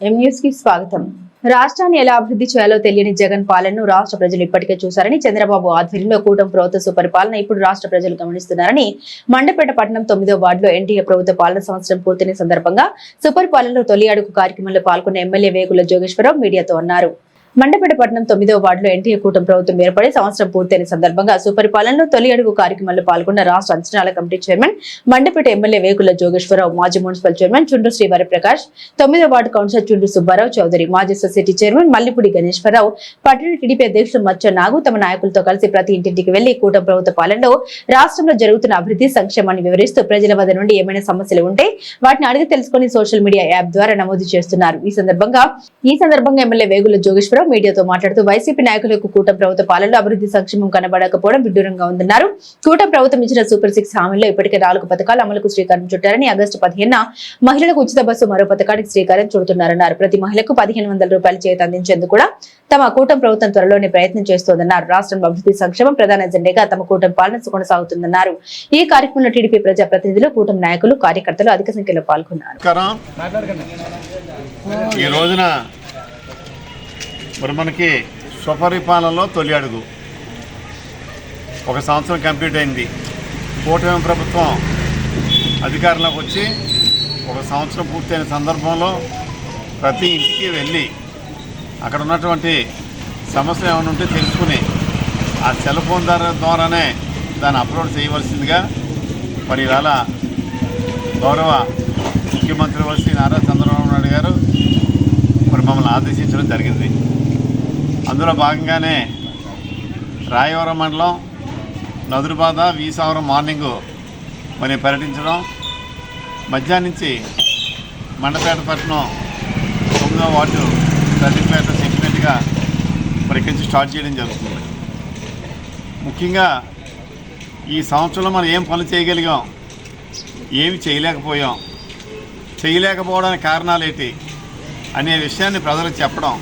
కి స్వాగతం. రాష్ట్రాన్ని ఎలా అభివృద్ధి చేయాలో తెలియని జగన్ పాలనను రాష్ట్ర ప్రజలు ఇప్పటికే చూశారని చంద్రబాబు ఆధ్వర్యంలో కూటమి ప్రభుత్వ సుపరిపాలన ఇప్పుడు రాష్ట్ర ప్రజలు గమనిస్తున్నారని మండపేట పట్టణం తొమ్మిదో వార్డులో ఎన్టీఏ ప్రభుత్వ పాలన సంవత్సరం పూర్తయిన సందర్భంగా సుపరిపాలనలో తొలి అడుగు కార్యక్రమంలో పాల్గొన్న ఎమ్మెల్యే వేగుల జోగేశ్వరరావు మీడియాతో అన్నారు. మండపేట పట్టణం తొమ్మిదవ వార్డులో ఎన్టీఏ కూటమి ప్రభుత్వం ఏర్పడి సంవత్సరం పూర్తయిన సందర్భంగా సుపరిపాలనలో తొలి అడుగు కార్యక్రమంలో పాల్గొన్న రాష్ట్ర అంచనాల committee chairman Mandapeta MLA Vegula Jogeswararao మాజీ మున్సిపల్ చైర్మన్ చుండ్రు శ్రీవారి ప్రకాష్ తొమ్మిదవ వార్డు కౌన్సిలర్ చుండ్రు సుబ్బారావు చౌదరి మాజీ సొసైటీ చైర్మన్ మల్లిపూడి గణేశ్వరరావు పట్టణ టీడీపీ అధ్యక్షుడు మచ్చ నాగు తమ నాయకులతో కలిసి ప్రతి ఇంటింటికి వెళ్ళి కూటమి ప్రభుత్వ పాలనలో రాష్ట్రంలో జరుగుతున్న అభివృద్ధి సంక్షేమాన్ని వివరిస్తూ ప్రజల వద్ద నుండి ఏమైనా సమస్యలు ఉంటే వాటిని అడిగి తెలుసుకుని సోషల్ మీడియా యాప్ ద్వారా నమోదు చేస్తున్నారు. ఈ సందర్భంగా ఈ సందర్భంగా ఎమ్మెల్యే వేగుల జోగేశ్వరరావు మీడియాతో మాట్లాడుతూ వైసీపీ నాయకులకు కూటమి ప్రభుత్వ పాలనలో అభివృద్ధి సంక్షేమం కనబడకపోవడం విడ్డూరంగా ఉందన్నారు. కూటమి ప్రభుత్వం ఇచ్చిన సూపర్ సిక్స్ హామీల్లో ఇప్పటికే నాలుగు పథకాలు అమలుకు శ్రీకారం చుట్టారని ఆగస్టు పదిహేను మహిళలకు ఉచిత బస్సు మరో పథకానికి శ్రీకారం చుడుతున్నారన్నారు. ప్రతి మహిళకు పదిహేను వందల రూపాయలు చేత అందించేందుకు కూడా తమ కూటమి ప్రభుత్వం త్వరలోనే ప్రయత్నం చేస్తోందన్నారు. రాష్ట్రం అభివృద్ధి సంక్షేమం ప్రధాన ఎజెండాగా తమ కూటమి పాలన కొనసాగుతుందన్నారు. ఈ కార్యక్రమంలో టీడీపీ ప్రజాప్రతినిధులు కూటమి నాయకులు కార్యకర్తలు అధిక సంఖ్యలో పాల్గొన్నారు. ఈ రోజున మరి మనకి స్వపరిపాలనలో తొలి అడుగు. ఒక సంవత్సరం కంప్లీట్ అయింది. కూటమి ప్రభుత్వం అధికారంలోకి వచ్చి ఒక సంవత్సరం పూర్తయిన సందర్భంలో ప్రతి ఇంటికి వెళ్ళి అక్కడ ఉన్నటువంటి సమస్యలు ఏమైనా ఉంటే తెలుసుకుని ఆ సెల్ ఫోన్ ద్వారానే దాన్ని అప్లోడ్ చేయవలసిందిగా మరి ఇవాళ గౌరవ ముఖ్యమంత్రి శ్రీ నారా చంద్రబాబు నాయుడు గారు మరి మమ్మల్ని ఆదేశించడం జరిగింది. అందులో భాగంగానే రాయవరం మండలం నదురుబాద వీసావరం మార్నింగ్ మరి పర్యటించడం. మధ్యాహ్నం నుంచి మండపేట పట్టణం తొమ్మిదో వార్డు ప్రతిపేట సెగ్మెంట్గా మరి ఇక్కడి నుంచి స్టార్ట్ చేయడం జరుగుతుంది. ముఖ్యంగా ఈ సంవత్సరంలో మనం ఏం పనులు చేయగలిగాం ఏమి చేయలేకపోయాం చేయలేకపోవడానికి కారణాలు ఏంటి అనే విషయాన్ని ప్రజలకు చెప్పడం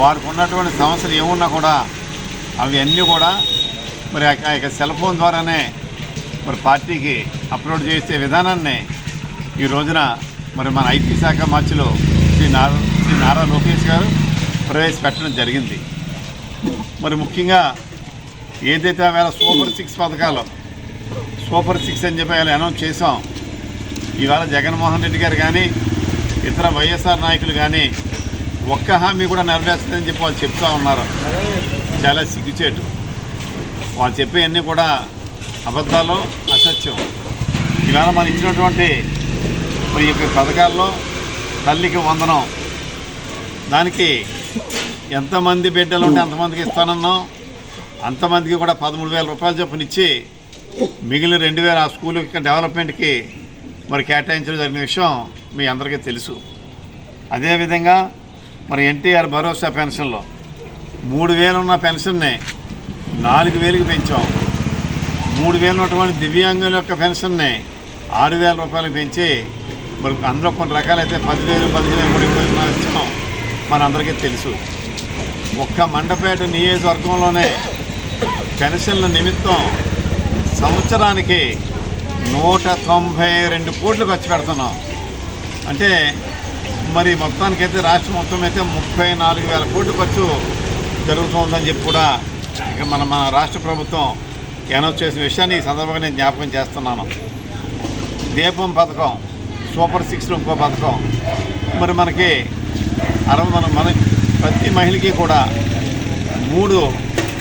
వారికి ఉన్నటువంటి సమస్యలు ఏమున్నా కూడా అవి అన్నీ కూడా మరి ఆ యొక్క సెల్ ఫోన్ ద్వారానే మరి పార్టీకి అప్లోడ్ చేసే విధానాన్ని ఈ రోజున మరి మన ఐటీ శాఖ మార్చిలో శ్రీ నారా శ్రీ నారా లోకేష్ గారు ప్రవేశపెట్టడం జరిగింది. మరి ముఖ్యంగా ఏదైతే వేళ సూపర్ సిక్స్ పథకాలు సూపర్ సిక్స్ అని చెప్పి ఇలా అనౌన్స్ చేసాం ఇవాళ జగన్మోహన్ రెడ్డి గారు కానీ ఇతర వైఎస్ఆర్ నాయకులు కానీ ఒక్క హామీ కూడా నెరవేర్చదని చెప్పి వాళ్ళు చెప్తూ ఉన్నారు. చాలా సిగ్గుచేటు. వాళ్ళు చెప్పేవన్నీ కూడా అబద్ధాలు అసత్యం. ఇవాళ మనం ఇచ్చినటువంటి మరి యొక్క పథకాల్లో తల్లికి వందనం. దానికి ఎంతమంది బిడ్డలు ఉంటే అంతమందికి ఇస్తానన్నాం. అంతమందికి కూడా పదమూడు వేల రూపాయలు చొప్పున ఇచ్చి మిగిలిన రెండు వేల ఆ స్కూల్ యొక్క డెవలప్మెంట్కి మరి కేటాయించడం జరిగిన విషయం మీ అందరికీ తెలుసు. అదేవిధంగా మరి ఎన్టీఆర్ భరోసా పెన్షన్లో మూడు వేలున్న పెన్షన్ని నాలుగు వేలకు పెంచాం. మూడు వేలు ఉన్నటువంటి దివ్యాంగుల యొక్క పెన్షన్ని ఆరు వేల రూపాయలు పెంచి మరి అందులో కొన్ని రకాలైతే పదివేలు పదిహేను మూడు వేలు ఇచ్చాం మనందరికీ తెలుసు. ఒక్క మండపేట నియోజకవర్గంలోనే పెన్షన్ల నిమిత్తం సంవత్సరానికి నూట తొంభై రెండు కోట్లు ఖర్చు పెడుతున్నాం. అంటే మరి మొత్తానికైతే రాష్ట్రం మొత్తం అయితే ముప్పై నాలుగు వేల కోట్లు ఖర్చు జరుగుతుందని చెప్పి కూడా ఇక మన మన రాష్ట్ర ప్రభుత్వం అనౌన్స్ చేసిన విషయాన్ని ఈ సందర్భంగా నేను జ్ఞాపకం చేస్తున్నాను. దీపం పథకం సూపర్ సిక్స్లో ఇంకో పథకం. మరి మనకి అరవై మన మన ప్రతి మహిళకి కూడా మూడు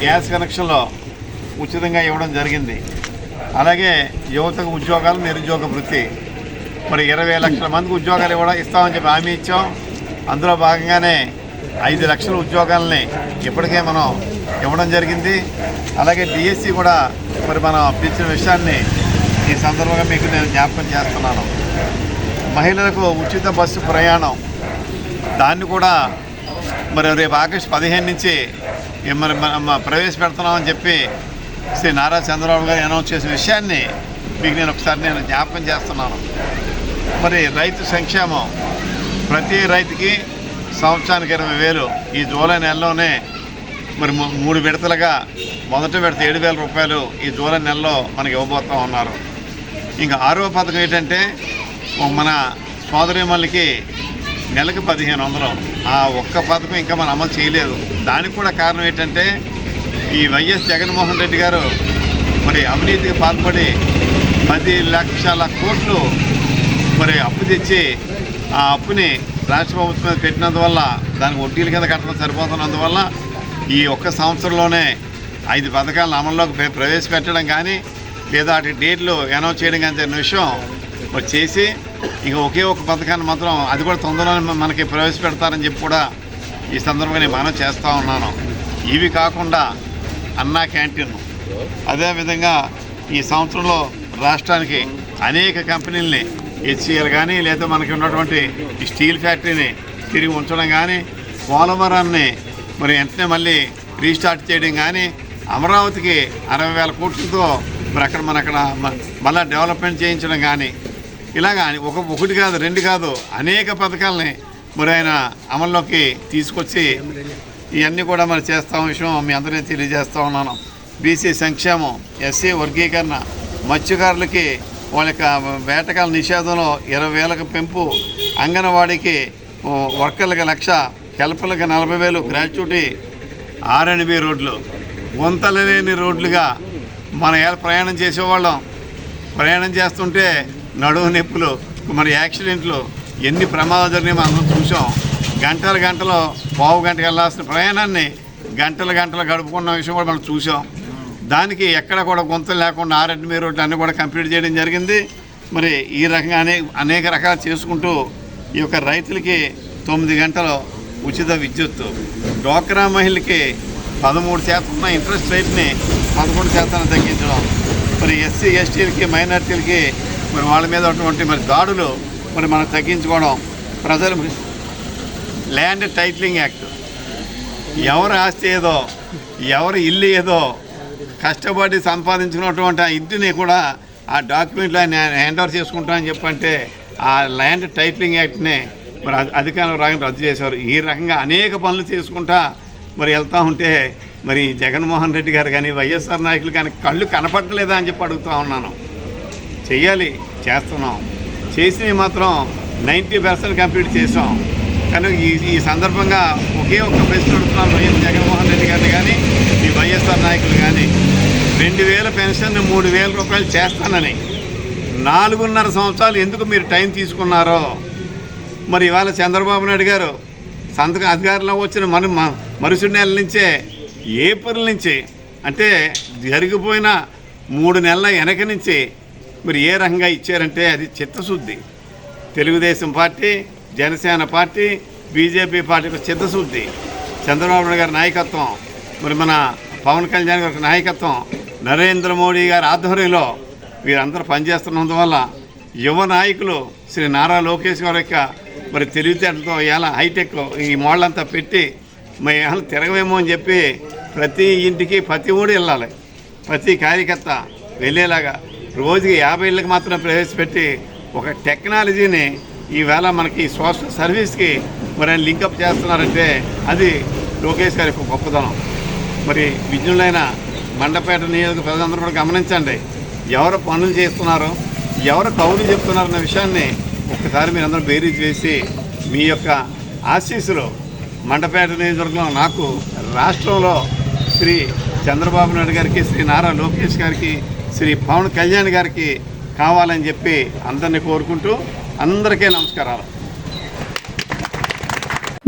గ్యాస్ కనెక్షన్లు ఉచితంగా ఇవ్వడం జరిగింది. అలాగే యువతకు ఉద్యోగాలు నిరుద్యోగ వృత్తి మరి ఇరవై లక్షల మందికి ఉద్యోగాలు ఇవ్వడం ఇస్తామని చెప్పి హామీ ఇచ్చాం. అందులో భాగంగానే ఐదు లక్షల ఉద్యోగాలని ఇప్పటికే మనం ఇవ్వడం జరిగింది. అలాగే డిఎస్సి కూడా మరి మనం పిలిచిన విషయాన్ని ఈ సందర్భంగా మీకు నేను జ్ఞాపకం చేస్తున్నాను. మహిళలకు ఉచిత బస్సు ప్రయాణం దాన్ని కూడా మరి రేపు ఆగస్టు పదిహేను నుంచి మరి ప్రవేశపెడుతున్నామని చెప్పి శ్రీ నారా చంద్రబాబు గారు అనౌన్స్ చేసిన విషయాన్ని మీకు నేను ఒకసారి నేను జ్ఞాపకం చేస్తున్నాను. మరి రైతు సంక్షేమం. ప్రతి రైతుకి సంవత్సరానికి ఇరవై వేలు. ఈ జూలై నెలలోనే మరి మూడు విడతలుగా మొదటి విడత ఏడు వేల రూపాయలు ఈ జూలై నెలలో మనకి ఇవ్వబోతూ ఉన్నారు. ఇంకా ఆరో పథకం ఏంటంటే మన సోదరిమల్లికి నెలకు పదిహేను వందలు. ఆ ఒక్క పథకం ఇంకా మనం అమలు చేయలేదు. దానికి కూడా కారణం ఏంటంటే ఈ వైఎస్ జగన్మోహన్ రెడ్డి గారు మరి అవినీతికి పాల్పడి పది లక్షల కోట్లు మరి అప్పు తెచ్చి ఆ అప్పుని రాష్ట్ర ప్రభుత్వం మీద పెట్టినందువల్ల దానికి వడ్డీల కింద కట్టడం సరిపోతున్నందువల్ల ఈ ఒక్క సంవత్సరంలోనే ఐదు పథకాలను అమల్లోకి ప్రవేశపెట్టడం కానీ లేదా వాటి డేట్లు అనౌన్స్ చేయడం కానీ జరిగిన విషయం మరి చేసి ఇక ఒకే ఒక పథకాన్ని మాత్రం అది కూడా తొందరలోనే మనకి ప్రవేశపెడతారని చెప్పి కూడా ఈ సందర్భంగా నేను మనం చేస్తూ ఉన్నాను. ఇవి కాకుండా అన్నా క్యాంటీన్. అదేవిధంగా ఈ సంవత్సరంలో రాష్ట్రానికి అనేక కంపెనీలని హెచ్సిఎల్ కానీ లేదా మనకి ఉన్నటువంటి ఈ స్టీల్ ఫ్యాక్టరీని తిరిగి ఉంచడం కానీ పోలవరాన్ని మరి వెంటనే మళ్ళీ రీస్టార్ట్ చేయడం కానీ అమరావతికి అరవై వేల కోట్లతో మరి అక్కడ మన అక్కడ మళ్ళా డెవలప్మెంట్ చేయించడం కానీ ఇలాగా ఒక ఒకటి కాదు రెండు కాదు అనేక పథకాలని మరి ఆయన అమల్లోకి తీసుకొచ్చి ఇవన్నీ కూడా మరి చేస్తాం విషయం మీ అందరినీ తెలియజేస్తూ ఉన్నాను. బీసీ సంక్షేమం ఎస్సీ వర్గీకరణ మత్స్యకారులకి వాళ్ళ యొక్క వేటకాల నిషేధంలో ఇరవై వేలకు పెంపు అంగన్వాడీకి వర్కర్లకు లక్ష హెల్పర్లకు నలభై వేలు గ్రాట్యుటీ ఆర్ఎన్బి రోడ్లు. గుంతలు లేని రోడ్లుగా మనం ఏళ్ళ ప్రయాణం చేసేవాళ్ళం. ప్రయాణం చేస్తుంటే నడువు నొప్పులు మరి యాక్సిడెంట్లు ఎన్ని ప్రమాదాలు జరిగినాయి మనం చూసాం గంటల గంటలో పావు గంటకు వెళ్ళాల్సిన ప్రయాణాన్ని గంటలు గంటలు గడుపుకున్న విషయం కూడా మనం చూసాం దానికి ఎక్కడ కూడా గుంతలు లేకుండా ఆర్ఎండ్మీ రోడ్లు అన్నీ కూడా కంప్లీట్ చేయడం జరిగింది. మరి ఈ రకంగా అనేక అనేక రకాలు చేసుకుంటూ ఈ యొక్క రైతులకి తొమ్మిది గంటలు ఉచిత విద్యుత్ డోక్రా మహిళకి పదమూడు శాతం ఉన్న ఇంట్రెస్ట్ రేట్ని పదకొండు శాతాన్ని తగ్గించడం. మరి ఎస్సీ ఎస్టీలకి మైనార్టీలకి మరి వాళ్ళ మీద ఉన్నటువంటి మరి దాడులు మరి మనం తగ్గించుకోవడం ప్రజలు ల్యాండ్ టైటిలింగ్ యాక్ట్. ఎవరి ఆస్తి ఏదో ఎవరు ఇల్లు ఏదో కష్టపడి సంపాదించుకున్నటువంటి ఆ ఇంటిని కూడా ఆ డాక్యుమెంట్లు ఆయన హ్యాండ్ ఓవర్ చేసుకుంటామని చెప్పంటే ఆ ల్యాండ్ టైటిలింగ్ యాక్ట్ని మరి అధికారం రాగానే రద్దు చేశారు. ఈ రకంగా అనేక పనులు చేసుకుంటా మరి వెళ్తూ ఉంటే మరి జగన్మోహన్ రెడ్డి గారు కానీ వైఎస్ఆర్ నాయకులు కానీ కళ్ళు కనపడలేదా అని చెప్పి అడుగుతూ ఉన్నాను. చెయ్యాలి చేస్తున్నాం. చేసినవి మాత్రం నైంటీ పర్సెంట్ కంప్లీట్ చేసాం కానీ ఈ ఈ సందర్భంగా ఒకే ఒక్క ప్రశ్న అడుగుతున్నాను వైఎస్ జగన్మోహన్ రెడ్డి గారిని కానీ ఈ వైఎస్ఆర్ నాయకులు కానీ రెండు వేల పెన్షన్ మూడు వేల రూపాయలు చేస్తానని నాలుగున్నర సంవత్సరాలు ఎందుకు మీరు టైం తీసుకున్నారో? మరి ఇవాళ చంద్రబాబు నాయుడు గారు సంతకం అధికారంలో వచ్చిన మన మ- మరుసటి నెల నుంచే ఏప్రిల్ నుంచి అంటే జరిగిపోయిన మూడు నెలల వెనక నుంచి మరి ఏ రకంగా ఇచ్చారంటే అది చిత్తశుద్ధి. Telugu Desam party Janasena party BJP party చిత్తశుద్ధి. చంద్రబాబు నాయుడు గారి నాయకత్వం మరి మన పవన్ కళ్యాణ్ గారి నాయకత్వం నరేంద్ర మోడీ గారి ఆధ్వర్యంలో వీరందరూ పనిచేస్తున్నందువల్ల యువ నాయకులు శ్రీ నారా లోకేష్ గారి యొక్క మరి తెలివితేటలతో ఇలా హైటెక్ ఈ మోడల్ అంతా పెట్టి మరి ఏమైనా తిరగవేమో అని చెప్పి ప్రతి ఇంటికి ప్రతి ఊడు వెళ్ళాలి. ప్రతి కార్యకర్త వెళ్ళేలాగా రోజుకి యాభై ఇళ్ళకి మాత్రం ప్రవేశపెట్టి ఒక టెక్నాలజీని ఈవేళ మనకి సోషల్ సర్వీస్కి మరి లింకప్ చేస్తున్నారంటే అది లోకేష్ గారి యొక్క గొప్పతనం. మరి విజ్ఞులైన మండపేట నియోజక ప్రజలందరూ కూడా గమనించండి. ఎవరు పనులు చేస్తున్నారో ఎవరు కౌలు చెప్తున్నారన్న విషయాన్ని ఒక్కసారి మీరు అందరూ బేరీజ్ చేసి మీ యొక్క ఆశీస్సులు మండపేట నియోజకవర్గంలో నాకు రాష్ట్రంలో శ్రీ చంద్రబాబు నాయుడు గారికి శ్రీ నారా లోకేష్ గారికి శ్రీ పవన్ కళ్యాణ్ గారికి కావాలని చెప్పి అందరినీ కోరుకుంటూ అందరికీ నమస్కారాలు.